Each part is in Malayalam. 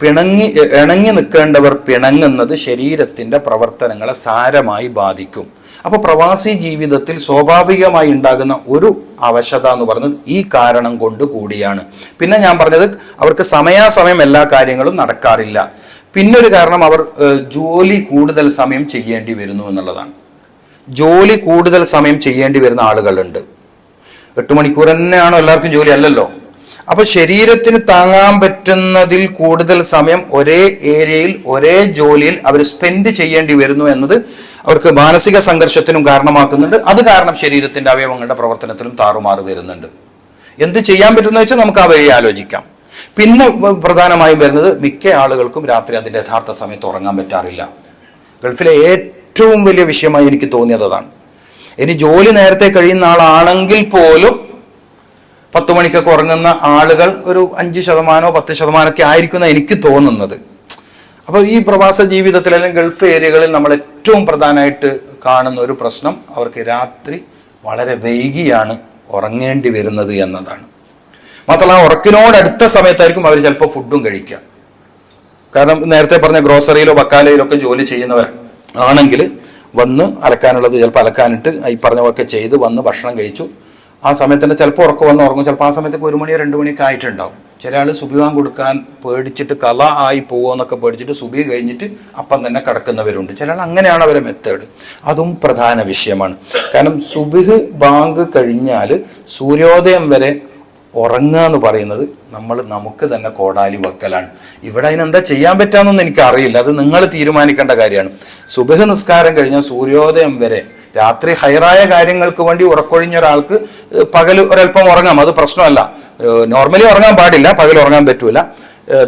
പിണങ്ങി ഇണങ്ങി നിൽക്കേണ്ടവർ പിണങ്ങുന്നത് ശരീരത്തിന്റെ പ്രവർത്തനങ്ങളെ സാരമായി ബാധിക്കും. അപ്പോൾ പ്രവാസി ജീവിതത്തിൽ സ്വാഭാവികമായി ഉണ്ടാകുന്ന ഒരു അവശത എന്ന് പറയുന്നത് ഈ കാരണം കൊണ്ട് കൂടിയാണ്. പിന്നെ ഞാൻ പറഞ്ഞത് അവർക്ക് സമയാസമയം എല്ലാ കാര്യങ്ങളും നടക്കാറില്ല. പിന്നൊരു കാരണം അവർ ജോലി കൂടുതൽ സമയം ചെയ്യേണ്ടി വരുന്നു എന്നുള്ളതാണ്. ജോലി കൂടുതൽ സമയം ചെയ്യേണ്ടി വരുന്ന ആളുകളുണ്ട്. എട്ട് മണിക്കൂർ തന്നെയാണോ എല്ലാവർക്കും ജോലി അല്ലല്ലോ? അപ്പൊ ശരീരത്തിന് താങ്ങാൻ പറ്റുന്നതിൽ കൂടുതൽ സമയം ഒരേ ഏരിയയിൽ ഒരേ ജോലിയിൽ അവർ സ്പെൻഡ് ചെയ്യേണ്ടി വരുന്നു എന്നത് അവർക്ക് മാനസിക സംഘർഷത്തിനും കാരണമാക്കുന്നുണ്ട്. അത് കാരണം ശരീരത്തിന്റെ അവയവങ്ങളുടെ പ്രവർത്തനത്തിലും താറുമാറ് വരുന്നുണ്ട്. എന്ത് ചെയ്യാൻ പറ്റുന്ന വെച്ചാൽ നമുക്ക് ആ വഴി ആലോചിക്കാം. പിന്നെ പ്രധാനമായും വരുന്നത് മിക്ക ആളുകൾക്കും രാത്രി അതിന്റെ യഥാർത്ഥ സമയത്ത് ഉറങ്ങാൻ പറ്റാറില്ല. ഗൾഫിലെ ഏറ്റവും വലിയ വിഷയമായി എനിക്ക് തോന്നിയത് അതാണ് ഇനി ജോലി നേരത്തെ കഴിയുന്ന ആളാണെങ്കിൽ പോലും പത്ത് മണിക്കൊക്കെ ഉറങ്ങുന്ന ആളുകൾ ഒരു അഞ്ച് ശതമാനമോ പത്ത് ശതമാനമൊക്കെ ആയിരിക്കുന്ന എനിക്ക് തോന്നുന്നത്. അപ്പോൾ ഈ പ്രവാസ ജീവിതത്തിൽ അല്ലെങ്കിൽ ഗൾഫ് ഏരിയകളിൽ നമ്മൾ ഏറ്റവും പ്രധാനമായിട്ട് കാണുന്ന ഒരു പ്രശ്നം അവർക്ക് രാത്രി വളരെ വൈകിയാണ് ഉറങ്ങേണ്ടി വരുന്നത് എന്നതാണ്. മാത്രമല്ല ഉറക്കിനോടടുത്ത സമയത്തായിരിക്കും അവർ ചിലപ്പോൾ ഫുഡും കഴിക്കുക. കാരണം നേരത്തെ പറഞ്ഞ ഗ്രോസറിയിലോ ബക്കാലയിലോ ഒക്കെ ജോലി ചെയ്യുന്നവർ ആണെങ്കിൽ വന്ന് അലക്കാനുള്ളത് ചിലപ്പോൾ അലക്കാനിട്ട് ഈ പറഞ്ഞതൊക്കെ ചെയ്ത് വന്ന് ഭക്ഷണം കഴിച്ചു. ആ സമയത്ത് തന്നെ ചിലപ്പോൾ ഉറക്കം വന്ന് ഉറങ്ങും. ചിലപ്പോൾ ആ സമയത്തൊക്കെ ഒരു മണിയോ രണ്ട് മണിയൊക്കെ ആയിട്ടുണ്ടാവും. ചില ആൾ സുബിവാൻ കൊടുക്കാൻ പേടിച്ചിട്ട് കല ആയി പോകുമോ എന്നൊക്കെ പേടിച്ചിട്ട് സുബി കഴിഞ്ഞിട്ട് അപ്പം തന്നെ കിടക്കുന്നവരുണ്ട്. ചില ആൾ അങ്ങനെയാണ് അവരെ മെത്തേഡ്. അതും പ്രധാന വിഷയമാണ്. കാരണം സുബിഹ് ബാങ്ക് കഴിഞ്ഞാൽ സൂര്യോദയം വരെ ഉറങ്ങുക എന്ന് പറയുന്നത് നമ്മൾ നമുക്ക് തന്നെ കോടാലി വെക്കലാണ്. ഇവിടെ അതിനെന്താ ചെയ്യാൻ പറ്റാന്നൊന്നും എനിക്ക് അറിയില്ല അത് നിങ്ങൾ തീരുമാനിക്കേണ്ട കാര്യമാണ്. സുബഹ് നിസ്കാരം കഴിഞ്ഞാൽ സൂര്യോദയം വരെ രാത്രി ഹയറായ കാര്യങ്ങൾക്ക് വേണ്ടി ഉറക്കൊഴിഞ്ഞ ഒരാൾക്ക് പകൽ ഒരല്പം ഉറങ്ങാം. അത് പ്രശ്നമല്ല. നോർമലി ഉറങ്ങാൻ പാടില്ല പകൽ ഉറങ്ങാൻ പറ്റൂല.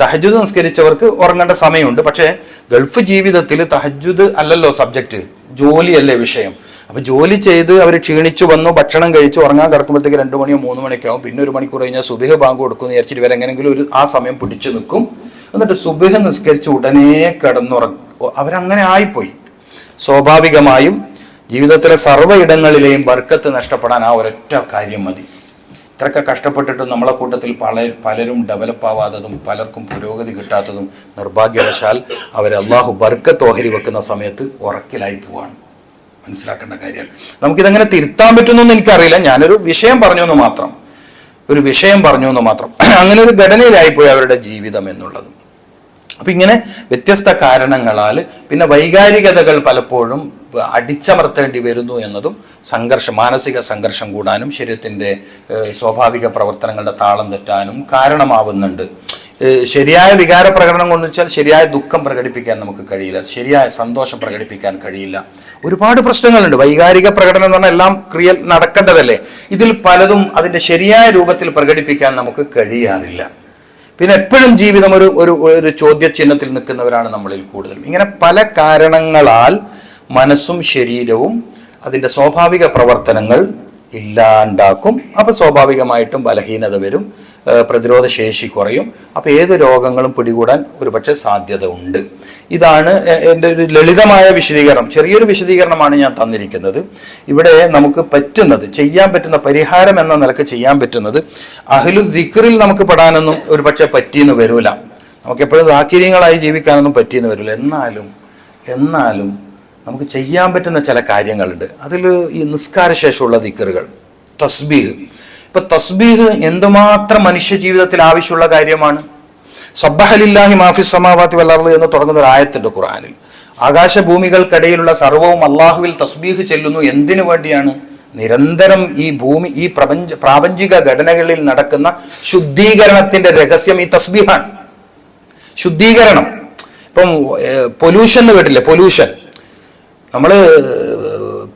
തഹജുദ് നിസ്കരിച്ചവർക്ക് ഉറങ്ങേണ്ട സമയമുണ്ട്. പക്ഷേ ഗൾഫ് ജീവിതത്തിൽ തഹജുദ് അല്ലല്ലോ സബ്ജക്റ്റ്. ജോലിയല്ലേ വിഷയം. അപ്പൊ ജോലി ചെയ്ത് അവർ ക്ഷീണിച്ചു വന്നു ഭക്ഷണം കഴിച്ചു ഉറങ്ങാൻ കിടക്കുമ്പോഴത്തേക്ക് രണ്ട് മണിയോ മൂന്ന് മണിയൊക്കെ ആവും പിന്നെ ഒരു മണിക്കൂർ കഴിഞ്ഞാൽ സുബിഹ് ബാങ്ക് കൊടുക്കുമെന്ന് വിചാരിച്ചിട്ട് ഇവരെങ്ങനെങ്കിലും ഒരു ആ സമയം പിടിച്ചു നിൽക്കും. എന്നിട്ട് സുബിഹ് നിസ്കരിച്ച് ഉടനെ കിടന്നുറങ്ങും. അവരങ്ങനെ ആയിപ്പോയി. സ്വാഭാവികമായും ജീവിതത്തിലെ സർവ ഇടങ്ങളിലെയും ബർക്കത്ത് നഷ്ടപ്പെടാൻ ആ ഒരൊറ്റ കാര്യം മതി. ഇത്രയൊക്കെ കഷ്ടപ്പെട്ടിട്ടും നമ്മളെ കൂട്ടത്തിൽ പല പലരും ഡെവലപ്പ് ആവാത്തതും പലർക്കും പുരോഗതി കിട്ടാത്തതും നിർഭാഗ്യവശാൽ അവർ അള്ളാഹു ബർക്കത്ത് ഓഹരി വെക്കുന്ന സമയത്ത് ഉറക്കിലായി പോവാണ്. മനസ്സിലാക്കേണ്ട കാര്യമാണ്. നമുക്കിതെങ്ങനെ തിരുത്താൻ പറ്റുമെന്നൊന്നും എനിക്കറിയില്ല. ഞാനൊരു വിഷയം പറഞ്ഞു എന്ന് മാത്രം. ഒരു വിഷയം പറഞ്ഞു എന്ന് മാത്രം. അങ്ങനെ ഒരു ഘടനയിലായിപ്പോയി അവരുടെ ജീവിതം എന്നുള്ളത്. അപ്പം ഇങ്ങനെ വ്യത്യസ്ത കാരണങ്ങളാൽ പിന്നെ വൈകാരികതകൾ പലപ്പോഴും അടിച്ചമർത്തേണ്ടി വരുന്നു എന്നതും സംഘർഷം മാനസിക സംഘർഷം കൂടാനും ശരീരത്തിന്റെ സ്വാഭാവിക പ്രവർത്തനങ്ങളുടെ താളം തെറ്റാനും കാരണമാവുന്നുണ്ട്. ശരിയായ വികാര പ്രകടനം കൊണ്ടു വെച്ചാൽ ശരിയായ ദുഃഖം പ്രകടിപ്പിക്കാൻ നമുക്ക് കഴിയില്ല ശരിയായ സന്തോഷം പ്രകടിപ്പിക്കാൻ കഴിയില്ല. ഒരുപാട് പ്രശ്നങ്ങളുണ്ട്. വൈകാരിക പ്രകടനം എന്ന് പറഞ്ഞാൽ എല്ലാം ക്രിയ നടക്കേണ്ടതല്ലേ? ഇതിൽ പലതും അതിന്റെ ശരിയായ രൂപത്തിൽ പ്രകടിപ്പിക്കാൻ നമുക്ക് കഴിയാറില്ല. പിന്നെ എപ്പോഴും ജീവിതം ഒരു ഒരു ചോദ്യചിഹ്നത്തിൽ നിൽക്കുന്നവരാണ് നമ്മളിൽ കൂടുതലും ഇങ്ങനെ പല കാരണങ്ങളാൽ മനസ്സും ശരീരവും അതിന്റെ സ്വാഭാവിക പ്രവർത്തനങ്ങൾ ഇല്ലാണ്ടാക്കും. അപ്പോൾ സ്വാഭാവികമായിട്ടും ബലഹീനത വരും പ്രതിരോധ ശേഷി കുറയും. അപ്പോൾ ഏത് രോഗങ്ങളും പിടികൂടാൻ ഒരുപക്ഷെ സാധ്യത ഉണ്ട്. ഇതാണ് എന്റെ ഒരു ലളിതമായ വിശദീകരണം. ചെറിയൊരു വിശദീകരണമാണ് ഞാൻ തന്നിരിക്കുന്നത്. ഇവിടെ നമുക്ക് പറ്റുന്നത് ചെയ്യാൻ പറ്റുന്ന പരിഹാരം എന്ന നിലയ്ക്ക് ചെയ്യാൻ പറ്റുന്നത് അഹ്ലു ദിക്റിൽ നമുക്ക് പെടാനൊന്നും ഒരുപക്ഷെ പറ്റിയെന്ന് വരില്ല നമുക്ക് എപ്പോഴും ദാക്കിര്യങ്ങളായി ജീവിക്കാനൊന്നും പറ്റിയെന്ന് വരില്ല എന്നാലും എന്നാലും നമുക്ക് ചെയ്യാൻ പറ്റുന്ന ചില കാര്യങ്ങളുണ്ട്. അതിൽ ഈ നിസ്കാര ശേഷമുള്ള ദിക്കറുകൾ തസ്ബീഹ്. ഇപ്പൊ തസ്ബീഹ് എന്തുമാത്രം മനുഷ്യ ജീവിതത്തിൽ ആവശ്യമുള്ള കാര്യമാണ്? സബ്ബഹലില്ലാഹി മാഫി സമാവാത്തി വല്ലാറു എന്ന് തുടങ്ങുന്ന ഒരു ആയത്തുണ്ട് ഖുർആനിൽ. ആകാശഭൂമികൾക്കിടയിലുള്ള സർവവും അള്ളാഹുവിൽ തസ്ബീഹ് ചെല്ലുന്നു എന്തിനു വേണ്ടിയാണ്? നിരന്തരം ഈ ഭൂമി ഈ പ്രപഞ്ച പ്രാപഞ്ചിക ഘടനകളിൽ നടക്കുന്ന ശുദ്ധീകരണത്തിന്റെ രഹസ്യം ഈ തസ്ബീഹാണ്. ശുദ്ധീകരണം. ഇപ്പം പൊല്യൂഷൻ കേട്ടില്ലേ? പൊല്യൂഷൻ. നമ്മൾ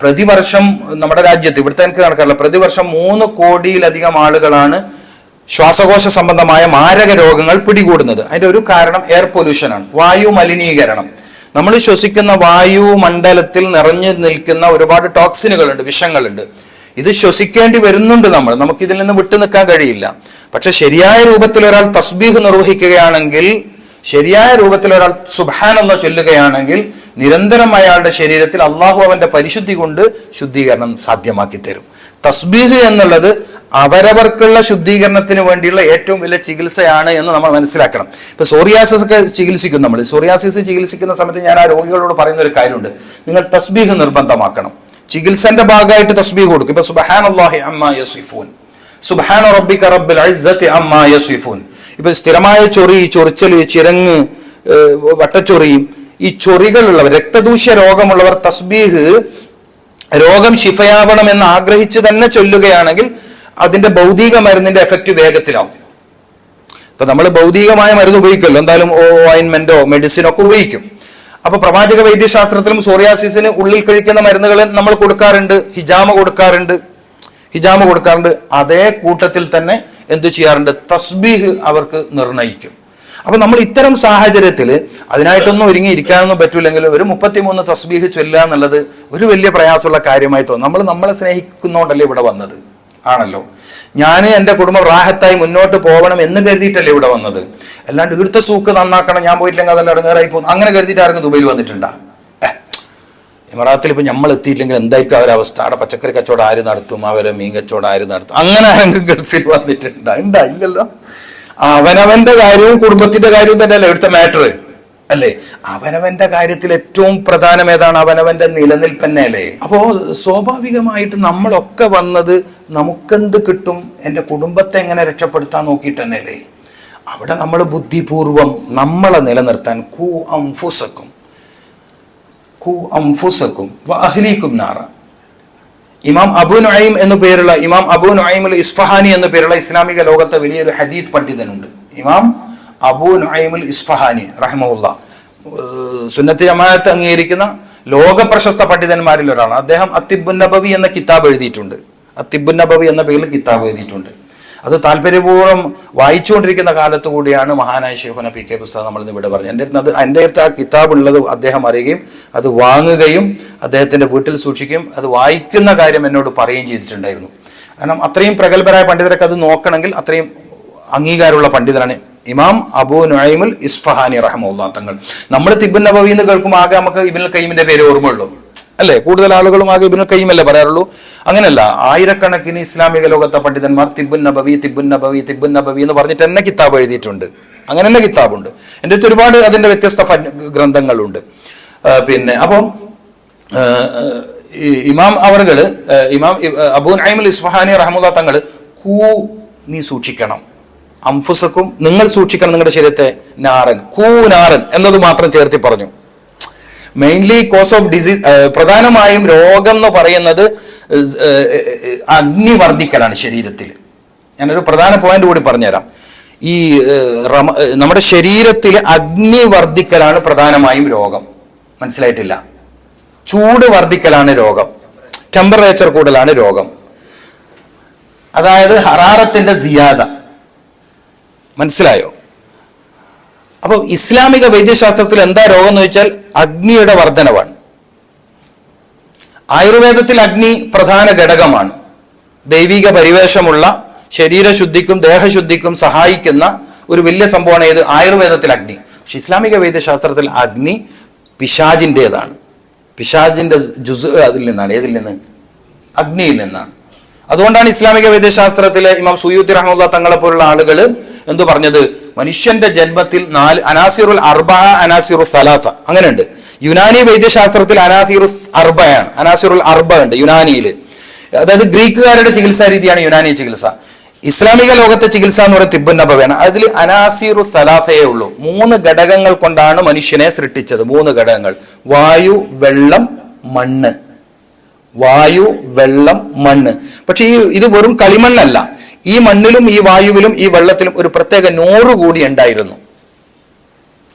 പ്രതിവർഷം നമ്മുടെ രാജ്യത്ത് ഇവിടുത്തെ എനിക്ക് കണക്കല്ല പ്രതിവർഷം മൂന്ന് കോടിയിലധികം ആളുകളാണ് ശ്വാസകോശ സംബന്ധമായ മാരക രോഗങ്ങൾ പിടികൂടുന്നത്. അതിന്റെ ഒരു കാരണം എയർ പൊല്യൂഷനാണ് വായു മലിനീകരണം. നമ്മൾ ശ്വസിക്കുന്ന വായു മണ്ഡലത്തിൽ നിറഞ്ഞു നിൽക്കുന്ന ഒരുപാട് ടോക്സിനുകളുണ്ട് വിഷങ്ങളുണ്ട്. ഇത് ശ്വസിക്കേണ്ടി വരുന്നുണ്ട് നമ്മൾ. നമുക്ക് ഇതിൽ നിന്ന് വിട്ടു നിൽക്കാൻ കഴിയില്ല. പക്ഷെ ശരിയായ രൂപത്തിൽ ഒരാൾ തസ്ബീഹ് നിർവഹിക്കുകയാണെങ്കിൽ ശരിയായ രൂപത്തിൽ ഒരാൾ സുബാനുള്ള ചൊല്ലുകയാണെങ്കിൽ നിരന്തരം അയാളുടെ ശരീരത്തിൽ അള്ളാഹു അവന്റെ പരിശുദ്ധി കൊണ്ട് ശുദ്ധീകരണം സാധ്യമാക്കി തരും. തസ്ബീഹ് എന്നുള്ളത് അവരവർക്കുള്ള ശുദ്ധീകരണത്തിന് വേണ്ടിയുള്ള ഏറ്റവും വലിയ ചികിത്സയാണ് എന്ന് നമ്മൾ മനസ്സിലാക്കണം. ഇപ്പൊ സോറിയാസിസ് ഒക്കെ ചികിത്സിക്കും നമ്മൾ. സോറിയാസിസ് ചികിത്സിക്കുന്ന സമയത്ത് ഞാൻ ആ രോഗികളോട് പറയുന്ന ഒരു കാര്യമുണ്ട്. നിങ്ങൾ തസ്ബീഹ് നിർബന്ധമാക്കണം. ചികിത്സന്റെ ഭാഗമായിട്ട് തസ്ബീഹ് കൊടുക്കും. ഇപ്പൊ സുബഹാനല്ലാഹി അമ്മ യസിഫൂൻ. സുബാൻ റബ്ബിക റബ്ബിൽ അമ്മ യസിഫൂൻ. ഇപ്പൊ സ്ഥിരമായ ചൊറി ചൊറിച്ചൽ ചിരങ്ങ് വട്ടച്ചൊറി ഈ ചൊറികളുള്ളവർ രക്തദൂഷ്യ രോഗമുള്ളവർ തസ്ബീഹ് രോഗം ശിഫയാവണം എന്ന് ആഗ്രഹിച്ചു തന്നെ ചൊല്ലുകയാണെങ്കിൽ അതിന്റെ ഭൗതിക മരുന്നിന്റെ എഫക്റ്റ് വേഗത്തിലാവും. ഇപ്പൊ നമ്മൾ ഭൗതികമായ മരുന്ന് ഉപയോഗിക്കുമല്ലോ. എന്തായാലും ഓയിൻമെന്റോ മെഡിസിനോ ഒക്കെ ഉപയോഗിക്കും. അപ്പൊ പ്രവാചക വൈദ്യശാസ്ത്രത്തിലും സോറിയാസിസിന് ഉള്ളിൽ കഴിക്കുന്ന മരുന്നുകൾ നമ്മൾ കൊടുക്കാറുണ്ട്. ഹിജാമ കൊടുക്കാറുണ്ട്. ഹിജാമ കൊടുക്കാറുണ്ട്. അതേ കൂട്ടത്തിൽ തന്നെ എന്തു ചെയ്യാറുണ്ട്? തസ്ബീഹ് അവർക്ക് നിർണയിക്കും. അപ്പൊ നമ്മൾ ഇത്തരം സാഹചര്യത്തിൽ അതിനായിട്ടൊന്നും ഒരുങ്ങി ഇരിക്കാനൊന്നും പറ്റൂലെങ്കിൽ ഒരു മുപ്പത്തിമൂന്ന് തസ്ബീഹ് ചൊല്ലുക എന്നുള്ളത് ഒരു വലിയ പ്രയാസമുള്ള കാര്യമായി തോന്നും. നമ്മൾ നമ്മളെ സ്നേഹിക്കുന്നോണ്ടല്ലേ ഇവിടെ വന്നത്? ആണല്ലോ. ഞാൻ എന്റെ കുടുംബം റാഹത്തായി മുന്നോട്ട് പോകണം എന്ന് കരുതിയിട്ടല്ലേ ഇവിടെ വന്നത്? അല്ലാണ്ട് ഇവിടുത്തെ സൂക്ക് നന്നാക്കണം ഞാൻ പോയിട്ടില്ലെങ്കിൽ അതെല്ലാം ഇടങ്ങേറായി പോകും. അങ്ങനെ കരുതിയിട്ട് ആരെങ്കിലും ദുബൈയിൽ വന്നിട്ടുണ്ടാ? ഇമറാത്തിൽ ഇപ്പൊ നമ്മൾ എത്തിയില്ലെങ്കിൽ എന്തായിരിക്കും അവരുടെ അവസ്ഥ? അവിടെ പച്ചക്കറി കച്ചവടം ആര് നടത്തും? അവരെ മീൻ കച്ചവടം ആര് നടത്തും? അങ്ങനെ ആരെങ്കിലും ഗൾഫിൽ വന്നിട്ടുണ്ട്? ഉണ്ടായില്ലല്ലോ അവനവന്റെ കാര്യവും കുടുംബത്തിന്റെ കാര്യവും തന്നെയല്ലേ ഇവിടുത്തെ മാറ്റർ അല്ലേ? അവനവന്റെ കാര്യത്തിൽ ഏറ്റവും പ്രധാനം ഏതാണ്? അവനവന്റെ നിലനിൽപ്പന്നെ അല്ലേ അപ്പോ സ്വാഭാവികമായിട്ട് നമ്മളൊക്കെ വന്നത് നമുക്കെന്ത് കിട്ടും? എന്റെ കുടുംബത്തെ എങ്ങനെ രക്ഷപ്പെടുത്താൻ നോക്കിയിട്ട് തന്നെയല്ലേ? അവിടെ നമ്മൾ ബുദ്ധിപൂർവം നമ്മളെ നിലനിർത്താൻ കൂ അംഫുസക്കും. കൂ അംഫുസക്കും നാറ. ഇമാം അബു നൈം എന്നു പേരുള്ള ഇമാം അബു നൈമുൽ ഇസ്ഫഹാനി എന്നു പേരുള്ള ഇസ്ലാമിക ലോകത്തെ വലിയൊരു ഹദീസ് പണ്ഡിതനുണ്ട് ഇമാം അബു നൈമുൽ ഇസ്ഫഹാനി റഹ്മുല്ല സുന്നത്ത് ജമാഅത്ത് അംഗീകരിക്കുന്ന ലോക പ്രശസ്ത പണ്ഡിതന്മാരിൽ ഒരാളാണ്. അദ്ദേഹം അത്തിബുൻ നബവി എന്ന കിതാബ് എഴുതിയിട്ടുണ്ട്. അത്തിബുൻ നബവി എന്ന പേരിൽ കിതാബ് എഴുതിയിട്ടുണ്ട്. അത് താല്പര്യപൂർവം വായിച്ചുകൊണ്ടിരിക്കുന്ന കാലത്ത് കൂടിയാണ് മഹാനായ ശേഖന പി കെ പുസ്തകം നമ്മൾ ഇന്ന് ഇവിടെ പറഞ്ഞത്. എന്റെ അത് എന്റെ അടുത്ത് ആ കിതാബ് ഉള്ളത് അദ്ദേഹം അറിയുകയും അത് വാങ്ങുകയും അദ്ദേഹത്തിന്റെ വീട്ടിൽ സൂക്ഷിക്കുകയും അത് വായിക്കുന്ന കാര്യം എന്നോട് പറയുകയും ചെയ്തിട്ടുണ്ടായിരുന്നു. കാരണം അത്രയും പ്രഗത്ഭരായ പണ്ഡിതരൊക്കെ അത് നോക്കണമെങ്കിൽ അത്രയും അംഗീകാരമുള്ള പണ്ഡിതനാണ് ഇമാം അബു നുഐമുൽ ഇസ്ഫഹാനി റഹമുല്ലാ തങ്ങൾ. നമ്മൾ തിബുൻ നബവി എന്ന് കേൾക്കുമ്പോൾ ആകെ നമുക്ക് ഇബിൻ കയ്യിമിന്റെ പേര് ഓർമ്മയുള്ളൂ. അല്ലേ? കൂടുതൽ ആളുകളും ആകെ ഇബിനുൽ കയ്യിമല്ലേ പറയാറുള്ളൂ? അങ്ങനെയല്ല. ആയിരക്കണക്കിന് ഇസ്ലാമിക ലോകത്തെ പണ്ഡിതന്മാർ തിബുൻ നബവി തിബുൻ നബവി തിബുൻ നബവി എന്ന് പറഞ്ഞിട്ട് തന്നെ കിതാബ് എഴുതിയിട്ടുണ്ട്. അങ്ങനെ തന്നെ കിതാബുണ്ട്. എന്റെ അടുത്ത് ഒരുപാട് അതിന്റെ വ്യത്യസ്ത ഗ്രന്ഥങ്ങളുണ്ട്. പിന്നെ അപ്പം ഇമാം അവറുകൾ ഇമാം അബൂ നൈമുൽ ഇസ്ഫഹാനി റഹമുല്ല തങ്ങൾ കൂ നീ സൂക്ഷിക്കണം. അംഫുസക്കും നിങ്ങൾ സൂക്ഷിക്കണം നിങ്ങളുടെ ശരീരത്തെ നാരൻ കൂ നാരൻ എന്നത് മാത്രം ചേർത്തി പറഞ്ഞു. മെയിൻലി കോസ് ഓഫ് ഡിസീസ് പ്രധാനമായും രോഗം എന്ന് പറയുന്നത് അഗ്നി വർദ്ധിക്കലാണ് ശരീരത്തിൽ. ഞാനൊരു പ്രധാന പോയിന്റ് കൂടി പറഞ്ഞുതരാം. ഈ നമ്മുടെ ശരീരത്തിൽ അഗ്നി വർദ്ധിക്കലാണ് പ്രധാനമായും രോഗം. മനസ്സിലായിട്ടില്ല? ചൂട് വർദ്ധിക്കലാണ് രോഗം. ടെമ്പറേച്ചർ കൂടലാണ് രോഗം. അതായത് ഹറാറത്തിന്റെ സിയാദ. മനസ്സിലായോ? അപ്പോൾ ഇസ്ലാമിക വൈദ്യശാസ്ത്രത്തിൽ എന്താ രോഗം എന്ന് വെച്ചാൽ അഗ്നിയുടെ വർധനവാണ്. ആയുർവേദത്തിൽ അഗ്നി പ്രധാന ഘടകമാണ്. ദൈവിക പരിവേഷമുള്ള ശരീരശുദ്ധിക്കും ദേഹശുദ്ധിക്കും സഹായിക്കുന്ന ഒരു വലിയ സംഭവമാണ് ഏത്? ആയുർവേദത്തിൽ അഗ്നി. പക്ഷെ ഇസ്ലാമിക വൈദ്യശാസ്ത്രത്തിൽ അഗ്നി പിശാജിന്റെതാണ് പിശാജിന്റെ ജുസ് അതിൽ നിന്നാണ് ഏതിൽ നിന്ന്? അഗ്നിയിൽ നിന്നാണ്. അതുകൊണ്ടാണ് ഇസ്ലാമിക വൈദ്യശാസ്ത്രത്തിലെ ഇമാം സുയൂത്തി റഹ്മുല്ല തങ്ങളെ പോലുള്ള ആളുകൾ എന്തു പറഞ്ഞത്? മനുഷ്യന്റെ ജന്മത്തിൽ നാല് അനാസിറുൽ അർബ അനാസിറു സലാസ. അങ്ങനെയുണ്ട്. യുനാനി വൈദ്യശാസ്ത്രത്തിൽ അനാസിറു അർബയാണ്. അനാസിറുൽ അർബ ഉണ്ട് യുനാനിയിൽ. അതായത് ഗ്രീക്കുകാരുടെ ചികിത്സാ രീതിയാണ് യുനാനി ചികിത്സ. ഇസ്ലാമിക ലോകത്തെ ചികിത്സ എന്ന് പറയുന്നത് തിബുൻ നബവയാണ്. അതിൽ അനാസിറു സലാസയേ ഉള്ളൂ. മൂന്ന് ഘടകങ്ങൾ കൊണ്ടാണ് മനുഷ്യനെ സൃഷ്ടിച്ചത്. മൂന്ന് ഘടകങ്ങൾ. വായു വെള്ളം മണ്ണ്. വായു വെള്ളം മണ്ണ്. പക്ഷെ ഈ ഇത് വെറും കളിമണ്ണല്ല. ഈ മണ്ണിലും ഈ വായുവിലും ഈ വെള്ളത്തിലും ഒരു പ്രത്യേക നൂറ് കൂടി ഉണ്ടായിരുന്നു.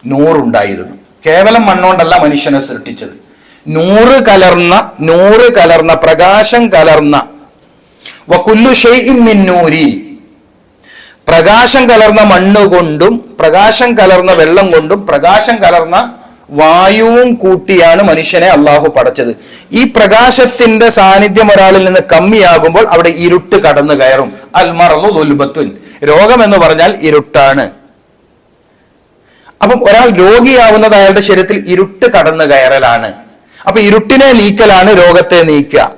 നൂറുണ്ടായിരുന്നു. കേവലം മണ്ണുകൊണ്ടല്ല മനുഷ്യനെ സൃഷ്ടിച്ചത്. നൂറ് കലർന്ന നൂറ് കലർന്ന പ്രകാശം കലർന്ന. വകുല്ലു ഷെയ്മിന്നൂരി പ്രകാശം കലർന്ന മണ്ണ് കൊണ്ടും പ്രകാശം കലർന്ന വെള്ളം കൊണ്ടും പ്രകാശം കലർന്ന വായുവും കൂട്ടിയാണ് മനുഷ്യനെ അള്ളാഹു പടച്ചത്. ഈ പ്രകാശത്തിന്റെ സാന്നിധ്യം ഒരാളിൽ നിന്ന് കമ്മിയാകുമ്പോൾ അവിടെ ഇരുട്ട് കടന്നു കയറും. അൽ ദുൽബത്തുൻ. രോഗം എന്ന് പറഞ്ഞാൽ ഇരുട്ടാണ്. അപ്പം ഒരാൾ രോഗിയാവുന്നത് അയാളുടെ ശരീരത്തിൽ ഇരുട്ട് കടന്നു കയറലാണ്. അപ്പൊ ഇരുട്ടിനെ നീക്കലാണ് രോഗത്തെ നീക്കുക.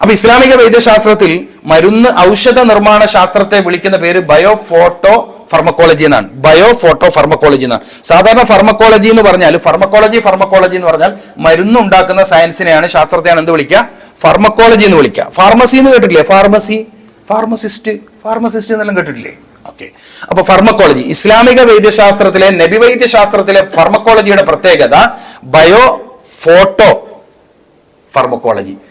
അപ്പൊ ഇസ്ലാമിക വൈദ്യശാസ്ത്രത്തിൽ മരുന്ന് ഔഷധ നിർമ്മാണ ശാസ്ത്രത്തെ വിളിക്കുന്ന പേര് ബയോ ഫോട്ടോ ഫർമക്കോളജി എന്നാണ്. ബയോ ഫോട്ടോ ഫർമക്കോളജി എന്നാണ്. സാധാരണ ഫർമക്കോളജി എന്ന് പറഞ്ഞാൽ ഫർമക്കോളജി ഫർമക്കോളജി എന്ന് പറഞ്ഞാൽ മരുന്ന് ഉണ്ടാക്കുന്ന സയൻസിനെയാണ് ശാസ്ത്രത്തെയാണ് എന്ത് വിളിക്കുക? ഫർമക്കോളജി എന്ന് വിളിക്കുക. ഫാർമസി എന്ന് കേട്ടിട്ടില്ലേ? ഫാർമസി? ഫാർമസിസ്റ്റ്? ഫാർമസിസ്റ്റ് എന്നെല്ലാം കേട്ടിട്ടില്ലേ? ഓക്കെ. അപ്പൊ ഫർമക്കോളജി. ഇസ്ലാമിക വൈദ്യശാസ്ത്രത്തിലെ നബി വൈദ്യശാസ്ത്രത്തിലെ ഫർമക്കോളജിയുടെ പ്രത്യേകത ബയോ ഫോട്ടോ ഫർമക്കോളജി.